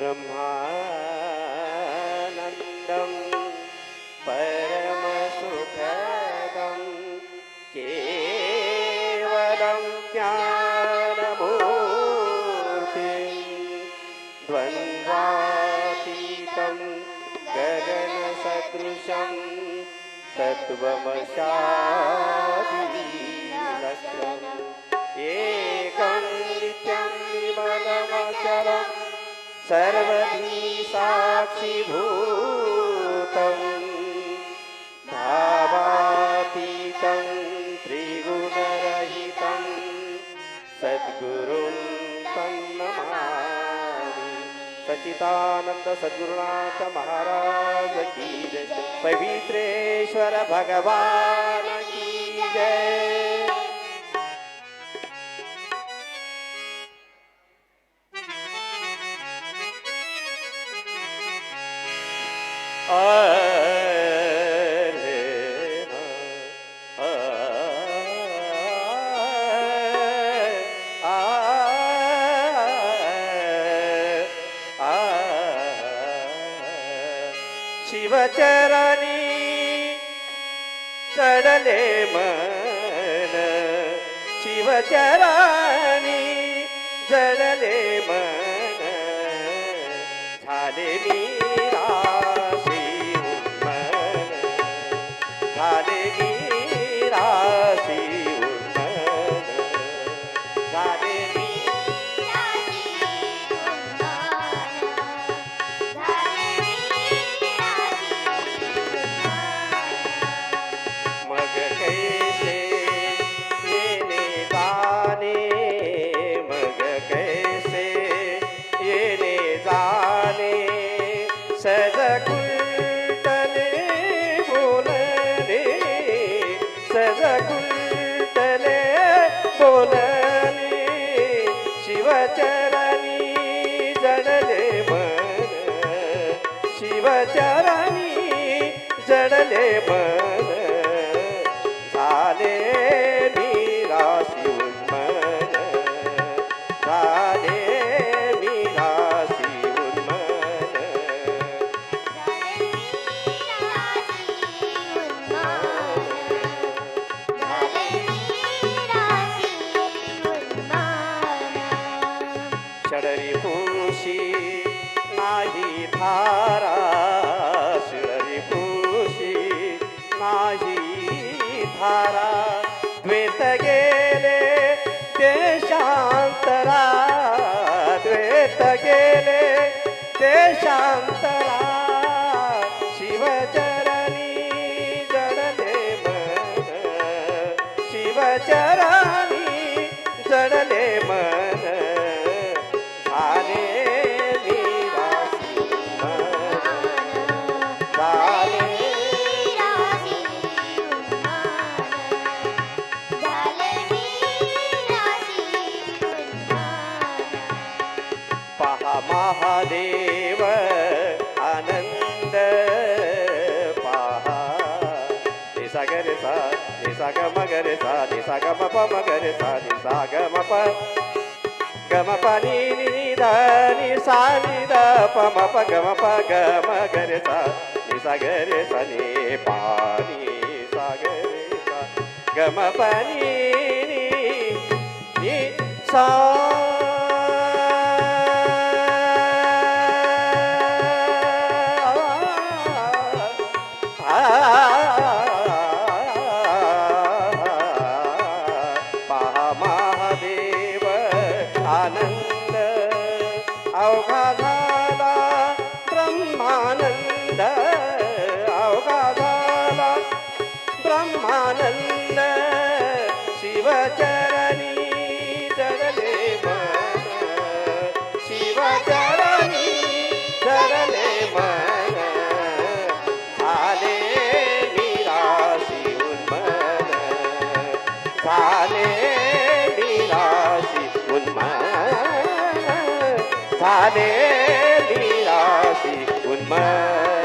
ब्रह्मानन्दं परमसुखदं केवलं ज्ञानमूर्तिं द्वन्द्वातीतं गगनसदृशं तत्त्वमशादिलक्ष्यम् एकं सर्वधी साक्षिभूतम् भावातीतं त्रिगुणरहितं। सद्गुरुं तन्नमामि सच्चिदानंद सद्गुरुनाथ महाराज की जय। पवित्रेश्वर भगवान की जय। शिवचरणी चढले मन शिवचराणी जडले मन झाले मी झाले शिवचरणी जडले मन शिवचरणी जडले मन झाले नाही धारा षडरी पुशी नाही धारा. द्वेत गेले ते शांतरा द्वेत गेले देशांतरा शिवचरणी जडले मन. शिवचरणी जडले मन. झाले ಮಹಾದೇವ ಆನಂದ ಪಾಹ ನಿಸಗರೆ ಸಾ ನಿಸಗ ಮಗರೆ ಸಾ ನಿಸಗ ಮಪ ಮಗರೆ ಸಾ ನಿಸಾಗ ಮಪ ಗಮ ಪ ನೀ ನಿದ ನಿ ಸಾ ನಿದ ಪ ಮಪ ಗಮ ಪ ಗಮ ಗರೆ ಸಾ ನಿಸಗರೆ ಸ ನೀ ಪಾ ನೀ ಸಾಗರೆ ಸಾ ಗಮ ಪ ನೀ ನೀ ಸಾ ब्रह्मानंद अवघा झाला ब्रह्मानंद शिवचरणी जडले मन शिवचरणी जडले मन झाले निराशी उन्मन झाले निराशी उन्मन झाले ปีคุณมา